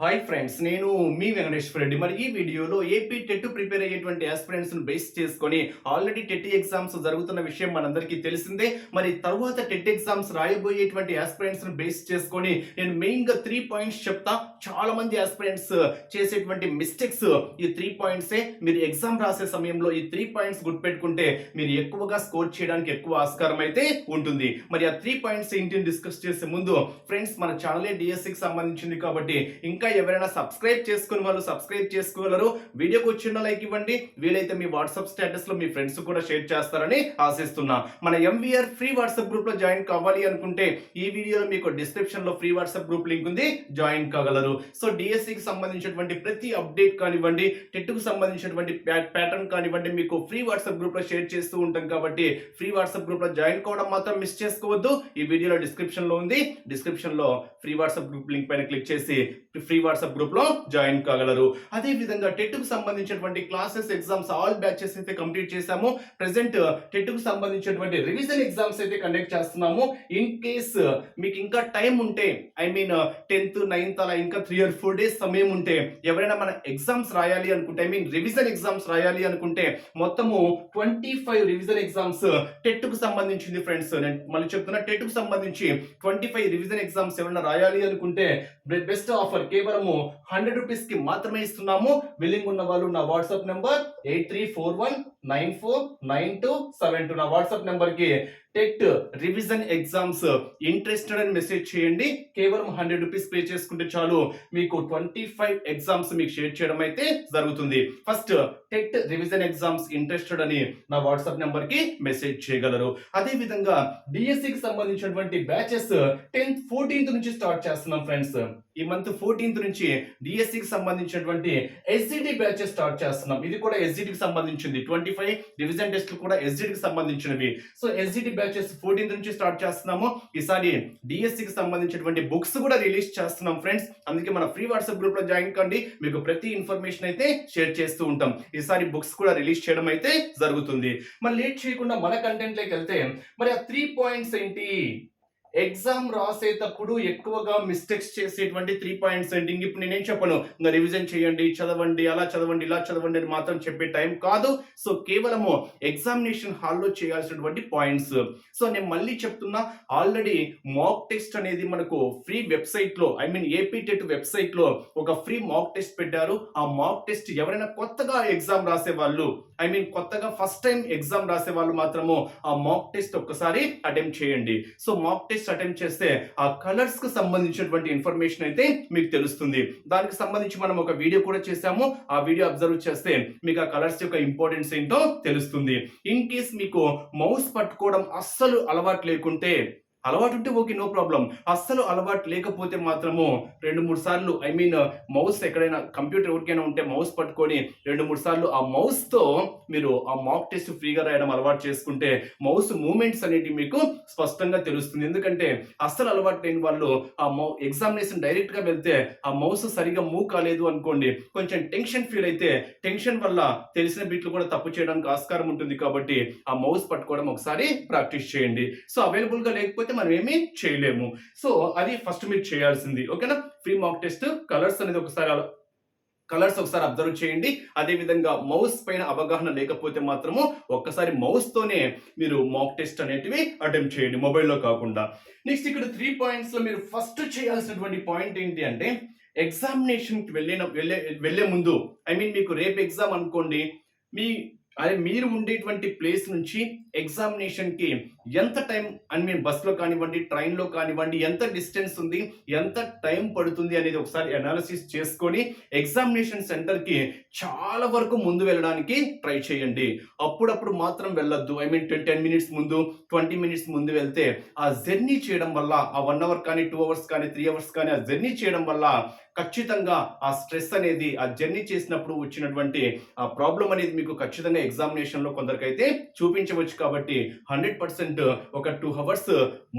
Hi friends నేను మీ వెంకటేశ్వర రెడ్డి. మరి ఈ వీడియోలో ఏపీ టెట్ ప్రిపేర్ అయ్యేటువంటి ఆస్పిరెంట్స్ను బేస్ చేసుకొని ఆల్రెడీ టెట్ ఎగ్జామ్స్ జరుగుతున్న విషయం మనందరికీ తెలిసిందే. మరి తర్వాత టెట్ ఎగ్జామ్స్ రాయబోయేటువంటి ఆస్పిరెంట్స్ను బేస్ చేసుకొని నేను మెయిన్గా త్రీ పాయింట్స్ చెప్తా. చాలా మంది ఆస్పిరెంట్స్ చేసేటువంటి మిస్టేక్స్ ఈ త్రీ పాయింట్సే మీరు ఎగ్జామ్ రాసే సమయంలో ఈ త్రీ పాయింట్స్ గుర్తుపెట్టుకుంటే మీరు ఎక్కువగా స్కోర్ చేయడానికి ఎక్కువ ఆస్కారం అయితే ఉంటుంది. మరి ఆ త్రీ పాయింట్స్ ఏంటిని డిస్కస్ చేసే ముందు ఫ్రెండ్స్ మన ఛానలే డిఎస్సికి సంబంధించింది కాబట్టి ఇంకా ఎవరైనా సబ్స్క్రైబ్ చేసుకుని వాళ్ళు సబ్స్క్రైబ్ చేసుకోగలరు. వీడియోకి వచ్చిన లైక్ ఇవ్వండి. వీలైతే మీ వాట్సాప్ స్టేటస్లో మీ ఫ్రెండ్స్ కూడా షేర్ చేస్తారని ఆశిస్తున్నా. మన ఎంవీఆర్ ఫ్రీ వాట్సాప్ గ్రూప్లో జాయిన్ కావాలి అనుకుంటే ఈ వీడియోలో మీకు డిస్క్రిప్షన్లో ఫ్రీ వాట్సాప్ గ్రూప్ లింక్ ఉంది. జాయిన్ కాగలరు. సో డిఎస్సికి సంబంధించినటువంటి ప్రతి అప్డేట్ కానివ్వండి టెట్కు సంబంధించినటువంటి ప్యాటర్న్ కానివ్వండి మీకు ఫ్రీ వాట్సాప్ గ్రూప్లో షేర్ చేస్తూ ఉంటాం కాబట్టి ఫ్రీ వాట్సాప్ గ్రూప్లో జాయిన్ కావడం మాత్రం మిస్ చేసుకోవద్దు. ఈ వీడియోలో డిస్క్రిప్షన్లో ఉంది. డిస్క్రిప్షన్లో ఫ్రీ వాట్సాప్ గ్రూప్ లింక్ పైన క్లిక్ చేసి ఫ్రీ వాట్సాప్ గ్రూప్లో జాయిన్ కాగలరు. అదే విధంగా సంబంధించినటువంటి క్లాసెస్ ఎగ్జామ్స్ ఆల్ బ్యాచెస్ అయితే కంప్లీట్ చేశాము. ప్రజెంట్ టెట్కు సంబంధించినటువంటి రివిజన్ ఎగ్జామ్స్ అయితే కండక్ట్ చేస్తున్నాము. ఇన్ కేస్ మీకు ఇంకా టైం ఉంటే ఐ మీన్ టెన్త్ నైన్త్ అలా ఇంకా త్రీ ఆర్ ఫోర్ డేస్ సమయం ఉంటే ఎవరైనా మన ఎగ్జామ్స్ రాయాలి అనుకుంటే ఐ మీన్ రివిజన్ ఎగ్జామ్స్ రాయాలి అనుకుంటే మొత్తము ట్వంటీ ఫైవ్ రివిజన్ ఎగ్జామ్స్ టెట్కు సంబంధించింది ఫ్రెండ్స్ నేను మళ్ళీ చెప్తున్నా టెట్కు సంబంధించి ట్వంటీ ఫైవ్ రివిజన్ ఎగ్జామ్స్ ఎవరైనా రాయాలి అనుకుంటే బెస్ట్ ఆఫర్ కేవలము హండ్రెడ్ రూపీస్కి మాత్రమే ఇస్తున్నాము. విల్లింగ్ ఉన్న వాళ్ళు నా WhatsApp number eight three four one nine four nine two seven two నా వాట్సాప్ నెంబర్కి టెట్ రివిజన్ ఎగ్జామ్స్ ఇంట్రెస్టెడ్ అని మెసేజ్ చేయండి. కేవలం హండ్రెడ్ రూపీస్ పే చేసుకుంటే చాలు. మీకు ట్వంటీ ఫైవ్ ఎగ్జామ్స్ మీకు షేర్ చేయడం అయితే జరుగుతుంది. First TET revision exams interested అని నా వాట్సాప్ నెంబర్కి మెసేజ్ చేయగలరు అదే విధంగా డిఎస్సికి సంబంధించినటువంటి బ్యాచెస్ టెన్త్ ఫోర్టీన్త్ నుంచి స్టార్ట్ చేస్తున్నాం ఫ్రెండ్స్ ఈ మంత్ ఫోర్టీన్త్ నుంచి డిఎస్సికి సంబంధించినటువంటి ఎస్జిటి బ్యాచెస్ స్టార్ట్ చేస్తున్నాం. ఇది కూడా ఎస్జిటికి సంబంధించింది. ట్వంటీ ఫైవ్ డివిజన్ టెస్ట్లు కూడా ఎస్జిటికి సంబంధించినవి. సో ఎస్జిటి బ్యాచెస్ ఫోర్టీన్త్ నుంచి స్టార్ట్ చేస్తున్నాము. ఈసారి డిఎస్సికి సంబంధించినటువంటి బుక్స్ కూడా రిలీజ్ చేస్తున్నాం ఫ్రెండ్స్ అందుకే మన ఫ్రీ వాట్సాప్ గ్రూప్లో జాయిన్ కండి. మీకు ప్రతి ఇన్ఫర్మేషన్ అయితే షేర్ చేస్తూ ఉంటాం. ఈసారి బుక్స్ కూడా రిలీజ్ చేయడం అయితే జరుగుతుంది. మరి లేట్ చేయకుండా మన కంటెంట్లోకి వెళ్తే మరి ఆ త్రీ పాయింట్స్ ఏంటి? ఎగ్జామ్ రాసేటప్పుడు ఎక్కువగా మిస్టేక్స్ చేసేటువంటి త్రీ పాయింట్స్ ఏంటి ఇప్పుడు నేనేం చెప్పను? ఇంకా రివిజన్ చేయండి చదవండి అలా చదవండి ఇలా చదవండి అని మాత్రం చెప్పే టైం కాదు. సో కేవలము ఎగ్జామినేషన్ హాల్లో చేయాల్సినటువంటి పాయింట్స్. సో నేను మళ్ళీ చెప్తున్నా ఆల్రెడీ మాక్ టెస్ట్ అనేది మనకు ఫ్రీ వెబ్సైట్లో ఐ మీన్ ఏపీ టెట్ ఒక ఫ్రీ మాక్ టెస్ట్ పెట్టారు. ఆ మాక్ టెస్ట్ ఎవరైనా కొత్తగా ఎగ్జామ్ రాసే వాళ్ళు ఐ మీన్ కొత్తగా ఫస్ట్ టైం ఎగ్జామ్ రాసే వాళ్ళు మాత్రము ఆ మాక్ టెస్ట్ ఒక్కసారి అటెంప్ట్ చేయండి. సో మాక్ టెస్ట్ అటెంప్ట్ చేస్తే ఆ కలర్స్కు సంబంధించినటువంటి ఇన్ఫర్మేషన్ అయితే మీకు తెలుస్తుంది. దానికి సంబంధించి మనం ఒక వీడియో కూడా చేసాము ఆ వీడియో అబ్జర్వ్ చేస్తే మీకు ఆ కలర్స్ యొక్క ఇంపార్టెన్స్ ఏంటో తెలుస్తుంది. ఇన్ కేస్ మీకు మౌస్ పట్టుకోవడం అస్సలు అలవాటు లేకుంటే అలవాటు ఉంటే ఓకే నో ప్రాబ్లం. అస్సలు అలవాటు లేకపోతే మాత్రము రెండు మూడు సార్లు ఐ మీన్ మౌస్ ఎక్కడైనా కంప్యూటర్ ఎవరికైనా ఉంటే మౌస్ పట్టుకొని రెండు మూడు సార్లు ఆ మౌస్తో మీరు ఆ మాక్ టెస్ట్ ఫ్రీగా రాయడం అలవాటు చేసుకుంటే మౌస్ మూమెంట్స్ అనేటివి మీకు స్పష్టంగా తెలుస్తుంది. ఎందుకంటే అస్సలు అలవాటు లేని వాళ్ళు ఆ మౌ ఎగ్జామినేషన్ డైరెక్ట్గా వెళ్తే ఆ మౌస్ సరిగా మూవ్ కాలేదు అనుకోండి కొంచెం టెన్షన్ ఫీల్ అయితే టెన్షన్ వల్ల తెలిసిన బిట్లు కూడా తప్పు చేయడానికి ఆస్కారం ఉంటుంది కాబట్టి ఆ మౌస్ పట్టుకోవడం ఒకసారి ప్రాక్టీస్ చేయండి. సో అవైలబుల్గా కాబట్టి మనం ఏమీ చేయలేము. సో అది ఫస్ట్ మీరు చేయాల్సింది. ఓకేనా ఫ్రీ మాక్ టెస్ట్ కలర్స్ అనేది ఒకసారి కలర్స్ ఒకసారి అబ్జర్వ్ చేయండి. అదేవిధంగా మౌస్ పైన అవగాహన లేకపోతే మాత్రము ఒక్కసారి మౌస్తోనే మీరు మాక్ టెస్ట్ అనేటివి అటెంప్ట్ చేయండి మొబైల్లో కాకుండా. నెక్స్ట్ ఇక్కడ త్రీ పాయింట్స్లో మీరు ఫస్ట్ చేయాల్సినటువంటి పాయింట్ ఏంటి అంటే ఎగ్జామినేషన్కి వెళ్ళిన వెళ్ళే వెళ్ళే ముందు ఐ మీన్ మీకు రేపు ఎగ్జామ్ అనుకోండి మీ అదే మీరు ఉండేటువంటి ప్లేస్ నుంచి ఎగ్జామినేషన్కి ఎంత టైం అని మీరు బస్సులో కానివ్వండి ట్రైన్లో కానివ్వండి ఎంత డిస్టెన్స్ ఉంది ఎంత టైం పడుతుంది అనేది ఒకసారి అనాలిసిస్ చేసుకొని ఎగ్జామినేషన్ సెంటర్కి చాలా వరకు ముందు వెళ్ళడానికి ట్రై చేయండి. అప్పుడప్పుడు మాత్రం వెళ్ళొద్దు. I mean ten ten minutes ముందు ట్వంటీ మినిట్స్ ముందు వెళ్తే ఆ జర్నీ చేయడం వల్ల ఆ వన్ అవర్ కానీ టూ అవర్స్ కానీ త్రీ అవర్స్ కానీ ఆ జర్నీ చేయడం వల్ల ఖచ్చితంగా ఆ స్ట్రెస్ అనేది ఆ జర్నీ చేసినప్పుడు వచ్చినటువంటి ఆ ప్రాబ్లం అనేది మీకు ఖచ్చితంగా ఎగ్జామినేషన్లో కొందరికైతే చూపించవచ్చు కాబట్టి హండ్రెడ్ పర్సెంట్ ఒక టూ అవర్స్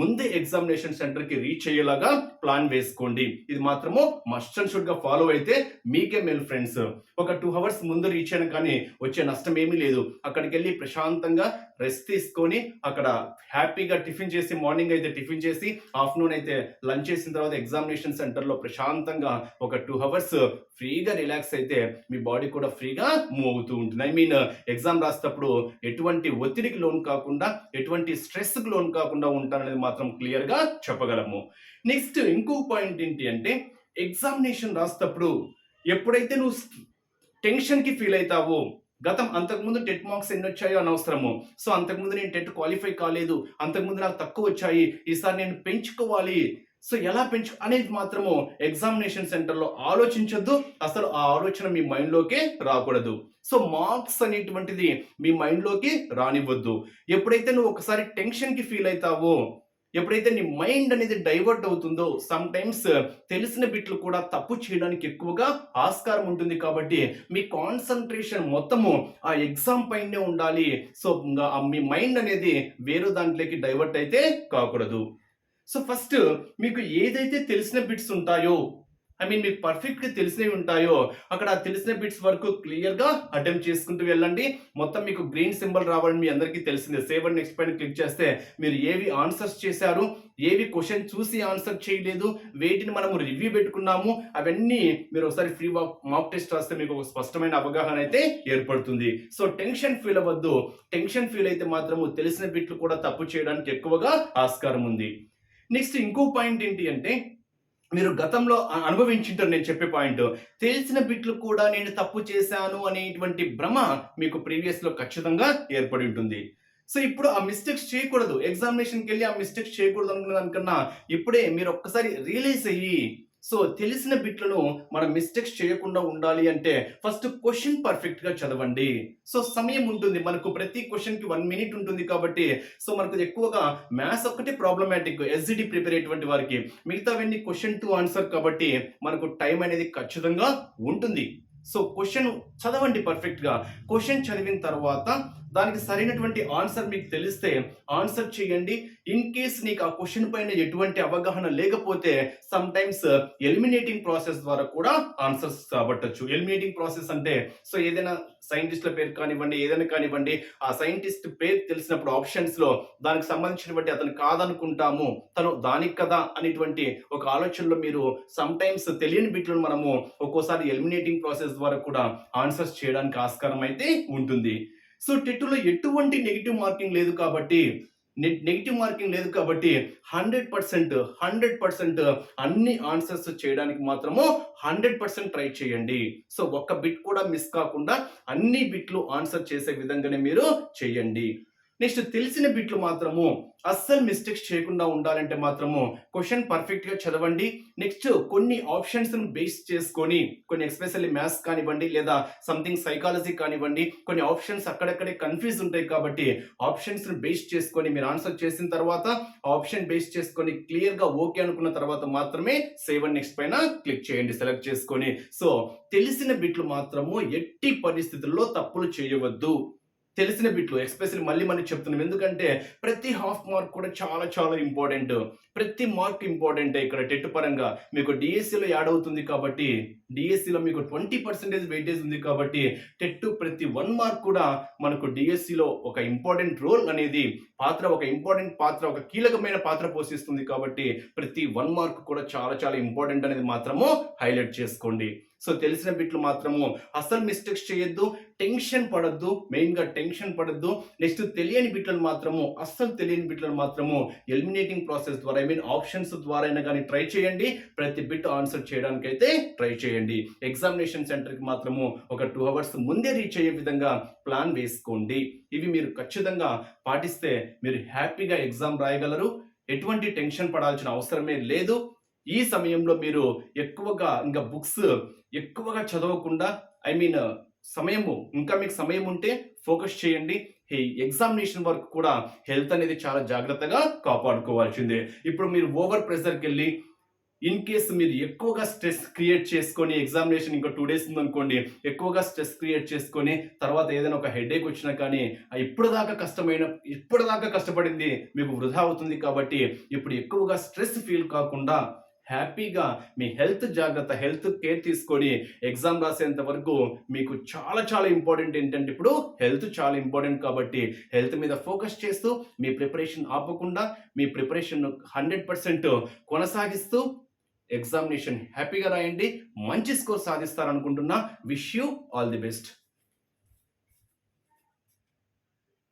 ముందే ఎగ్జామినేషన్ సెంటర్కి రీచ్ అయ్యేలాగా ప్లాన్ వేసుకోండి. ఇది మాత్రము మస్ట్ అండ్ షుడ్గా ఫాలో అయితే మీకే మేలు ఫ్రెండ్స్ ఒక టూ అవర్స్ ముందు రీచ్ అయినా కానీ వచ్చే నష్టం ఏమీ లేదు. అక్కడికి వెళ్ళి ప్రశాంతంగా రెస్ట్ తీసుకొని అక్కడ హ్యాపీగా టిఫిన్ చేసి మార్నింగ్ అయితే టిఫిన్ చేసి ఆఫ్టర్నూన్ అయితే లంచ్ చేసిన తర్వాత ఎగ్జామినేషన్ సెంటర్లో ప్రశాంతంగా ఒక టూ అవర్స్ ఫ్రీగా రిలాక్స్ అయితే మీ బాడీ కూడా ఫ్రీగా మూవ్ అవుతూ ఉంటుంది. ఐ మీన్ ఎగ్జామ్ రాసేటప్పుడు ఎటువంటి ఒత్తిడికి లోన్ కాకుండా ఎటువంటి స్ట్రెస్కి లోన్ కాకుండా ఉంటాననేది మాత్రం క్లియర్గా చెప్పగలము. నెక్స్ట్ ఇంకో పాయింట్ ఏంటి అంటే ఎగ్జామినేషన్ రాసేటప్పుడు ఎప్పుడైతే నువ్వు టెన్షన్కి ఫీల్ అవుతావో గతం అంతకుముందు టెట్ మార్క్స్ ఎన్ని వచ్చాయో అనవసరము. సో అంతకుముందు నేను టెట్ క్వాలిఫై కాలేదు అంతకుముందు నాకు తక్కువ వచ్చాయి ఈసారి నేను పెంచుకోవాలి సో ఎలా పెంచు అనేది మాత్రము ఎగ్జామినేషన్ సెంటర్లో ఆలోచించొద్దు. అసలు ఆ ఆలోచన మీ మైండ్లోకే రాకూడదు. సో మార్క్స్ అనేటువంటిది మీ మైండ్లోకి రానివ్వద్దు. ఎప్పుడైతే నువ్వు ఒకసారి టెన్షన్కి ఫీల్ అవుతావో ఎప్పుడైతే నీ మైండ్ అనేది డైవర్ట్ అవుతుందో సమ్ టైమ్స్ తెలిసిన బిట్లు కూడా తప్పు చేయడానికి ఎక్కువగా ఆస్కారం ఉంటుంది కాబట్టి మీ కాన్సన్ట్రేషన్ మొత్తము ఆ ఎగ్జామ్ పైనే ఉండాలి. సో మీ మైండ్ అనేది వేరే దాంట్లోకి డైవర్ట్ అయితే కాకూడదు. సో ఫస్ట్ మీకు ఏదైతే తెలిసిన బిట్స్ ఉంటాయో ఐ మీన్ మీకు పర్ఫెక్ట్గా తెలిసినవి ఉంటాయో అక్కడ ఆ తెలిసిన బిట్స్ వరకు క్లియర్గా అటెంప్ట్ చేసుకుంటూ వెళ్ళండి. మొత్తం మీకు గ్రీన్ సింబల్ రావాలని మీ అందరికీ తెలిసిందే. సేవ్ అండ్ నెక్స్ట్ పైన క్లిక్ చేస్తే మీరు ఏవి ఆన్సర్స్ చేశారు ఏవి క్వశ్చన్ చూసి ఆన్సర్ చేయలేదు వేటిని మనము రివ్యూ పెట్టుకున్నాము అవన్నీ మీరు ఒకసారి ఫ్రీ మాక్ టెస్ట్ రాస్తే మీకు ఒక స్పష్టమైన అవగాహన అయితే ఏర్పడుతుంది. సో టెన్షన్ ఫీల్ అవ్వద్దు. టెన్షన్ ఫీల్ అయితే మాత్రము తెలిసిన బిట్లు కూడా తప్పు చేయడానికి ఎక్కువగా ఆస్కారం ఉంది. నెక్స్ట్ ఇంకో పాయింట్ ఏంటి అంటే మీరు గతంలో అనుభవించింటారు అనుభవించుంటారు నేను చెప్పే పాయింట్. తెలిసిన బిట్లు కూడా నేను తప్పు చేశాను అనేటువంటి భ్రమ మీకు ప్రీవియస్లో ఖచ్చితంగా ఏర్పడి ఉంటుంది. సో ఇప్పుడు ఆ మిస్టేక్స్ చేయకూడదు. ఎగ్జామినేషన్కి వెళ్ళి ఆ మిస్టేక్స్ చేయకూడదు అనుకున్న దానికన్నా ఇప్పుడే మీరు ఒక్కసారి రియలైజ్ అయ్యి సో తెలిసిన బిట్లను మనం మిస్టేక్స్ చేయకుండా ఉండాలి అంటే ఫస్ట్ క్వశ్చన్ పర్ఫెక్ట్గా చదవండి. సో సమయం ఉంటుంది. మనకు ప్రతి క్వశ్చన్కి వన్ మినిట్ ఉంటుంది కాబట్టి సో మనకు ఎక్కువగా మ్యాథ్స్ ఒక్కటే ప్రాబ్లమాటిక్ ఎస్జిడి ప్రిపేర్ అయ్యేటువంటి వారికి మిగతావన్నీ క్వశ్చన్ టు ఆన్సర్ కాబట్టి మనకు టైం అనేది ఖచ్చితంగా ఉంటుంది. సో క్వశ్చన్ చదవండి పర్ఫెక్ట్గా. క్వశ్చన్ చదివిన తర్వాత దానికి సరైనటువంటి ఆన్సర్ మీకు తెలిస్తే ఆన్సర్ చేయండి. ఇన్ కేస్ నీకు ఆ క్వశ్చన్ పైన ఎటువంటి అవగాహన లేకపోతే సమ్ టైమ్స్ ఎలిమినేటింగ్ ప్రాసెస్ ద్వారా కూడా ఆన్సర్స్ కాబట్టచ్చు ఎలిమినేటింగ్ ప్రాసెస్ అంటే సో ఏదైనా సైంటిస్ట్ల పేరు కానివ్వండి ఏదైనా కానివ్వండి ఆ సైంటిస్ట్ పేరు తెలిసినప్పుడు ఆప్షన్స్లో దానికి సంబంధించినటువంటి అతను కాదనుకుంటాము తను దానికి కదా అనేటువంటి ఒక ఆలోచనలో మీరు సమ్ టైమ్స్ తెలియని బిట్లను మనము ఒక్కోసారి ఎలిమినేటింగ్ ప్రాసెస్ ద్వారా కూడా ఆన్సర్స్ చేయడానికి ఆస్కారం అయితే ఉంటుంది. సో టెట్లో ఎటువంటి నెగిటివ్ మార్కింగ్ లేదు కాబట్టి నెగిటివ్ మార్కింగ్ లేదు కాబట్టి హండ్రెడ్ పర్సెంట్ హండ్రెడ్ పర్సెంట్ అన్ని ఆన్సర్స్ చేయడానికి మాత్రము హండ్రెడ్ పర్సెంట్ ట్రై చేయండి. సో ఒక్క బిట్ కూడా మిస్ కాకుండా అన్ని బిట్లు ఆన్సర్ చేసే విధంగానే మీరు చేయండి. నెక్స్ట్ తెలిసిన బిట్లు మాత్రము. అస్సలు మిస్టేక్స్ చేయకుండా ఉండాలంటే మాత్రము క్వశ్చన్ పర్ఫెక్ట్గా చదవండి. నెక్స్ట్ కొన్ని ఆప్షన్స్ను బేస్ చేసుకొని కొన్ని ఎస్పెషల్లీ మ్యాథ్స్ కానివ్వండి లేదా సంథింగ్ సైకాలజీ కానివ్వండి కొన్ని ఆప్షన్స్ అక్కడక్కడే కన్ఫ్యూజ్ ఉంటాయి కాబట్టి ఆప్షన్స్ను బేస్ చేసుకొని మీరు ఆన్సర్ చేసిన తర్వాత ఆప్షన్ బేస్ చేసుకొని క్లియర్గా ఓకే అనుకున్న తర్వాత మాత్రమే సేవ్ అండ్ నెక్స్ట్ పైన క్లిక్ చేయండి సెలెక్ట్ చేసుకొని. సో తెలిసిన బిట్లు మాత్రము ఎట్టి పరిస్థితుల్లో తప్పులు చేయవద్దు. తెలిసిన బిట్లు ఎస్పెషల్లీ మళ్ళీ మనకి చెప్తున్నాం. ఎందుకంటే ప్రతి హాఫ్ మార్క్ కూడా చాలా చాలా ఇంపార్టెంట్ ప్రతి మార్క్ ఇంపార్టెంట్ ఇక్కడ టెట్ పరంగా మీకు డిఎస్సిలో యాడ్ అవుతుంది కాబట్టి డిఎస్సిలో మీకు ట్వంటీ పర్సెంటేజ్ వెయిటేజ్ ఉంది కాబట్టి టెట్ ప్రతి వన్ మార్క్ కూడా మనకు డిఎస్సిలో ఒక ఇంపార్టెంట్ రోల్ అనేది పాత్ర ఒక ఇంపార్టెంట్ పాత్ర ఒక కీలకమైన పాత్ర పోషిస్తుంది కాబట్టి ప్రతి వన్ మార్క్ కూడా చాలా చాలా ఇంపార్టెంట్ అనేది మాత్రము హైలైట్ చేసుకోండి. సో తెలిసిన బిట్లు మాత్రము అసలు మిస్టేక్స్ చేయొద్దు టెన్షన్ పడద్దు మెయిన్గా టెన్షన్ పడద్దు. నెక్స్ట్ తెలియని బిట్లను మాత్రము అస్సలు తెలియని బిట్లను మాత్రము ఎలిమినేటింగ్ ప్రాసెస్ ద్వారా ఐ మీన్ ఆప్షన్స్ ద్వారా అయినా కానీ ట్రై చేయండి. ప్రతి బిట్ ఆన్సర్ చేయడానికైతే ట్రై చేయండి. ఎగ్జామినేషన్ సెంటర్కి మాత్రము ఒక టూ అవర్స్ ముందే రీచ్ అయ్యే విధంగా ప్లాన్ వేసుకోండి. ఇవి మీరు ఖచ్చితంగా పాటిస్తే మీరు హ్యాపీగా ఎగ్జామ్ రాయగలరు. ఎటువంటి టెన్షన్ పడాల్సిన అవసరమే లేదు. ఈ సమయంలో మీరు ఎక్కువగా ఇంకా బుక్స్ ఎక్కువగా చదవకుండా ఐ మీన్ సమయము ఇంకా మీకు సమయం ఉంటే ఫోకస్ చేయండి. ఈ ఎగ్జామినేషన్ వరకు కూడా హెల్త్ అనేది చాలా జాగ్రత్తగా కాపాడుకోవాల్సిందే. ఇప్పుడు మీరు ఓవర్ ప్రెషర్కి వెళ్ళి ఇన్ కేసు మీరు ఎక్కువగా స్ట్రెస్ క్రియేట్ చేసుకొని ఎగ్జామినేషన్ ఇంకా టూ డేస్ ఉందనుకోండి ఎక్కువగా స్ట్రెస్ క్రియేట్ చేసుకొని తర్వాత ఏదైనా ఒక హెడేక్ వచ్చినా కానీ ఆ దాకా కష్టమైన ఇప్పుడు దాకా కష్టపడింది మీకు వృధా అవుతుంది కాబట్టి ఇప్పుడు ఎక్కువగా స్ట్రెస్ ఫీల్ కాకుండా హ్యాపీగా మీ హెల్త్ జాగ్రత్త హెల్త్ కేర్ తీసుకొని ఎగ్జామ్ రాసేంత వరకు మీకు చాలా చాలా ఇంపార్టెంట్ ఏంటంటే ఇప్పుడు హెల్త్ చాలా ఇంపార్టెంట్ కాబట్టి హెల్త్ మీద ఫోకస్ చేస్తూ మీ ప్రిపరేషన్ ఆపకుండా మీ ప్రిపరేషన్ హండ్రెడ్ పర్సెంట్ కొనసాగిస్తూ ఎగ్జామినేషన్ హ్యాపీగా రాయండి మంచి score సాధిస్తారనుకుంటున్నా. Wish you all the best.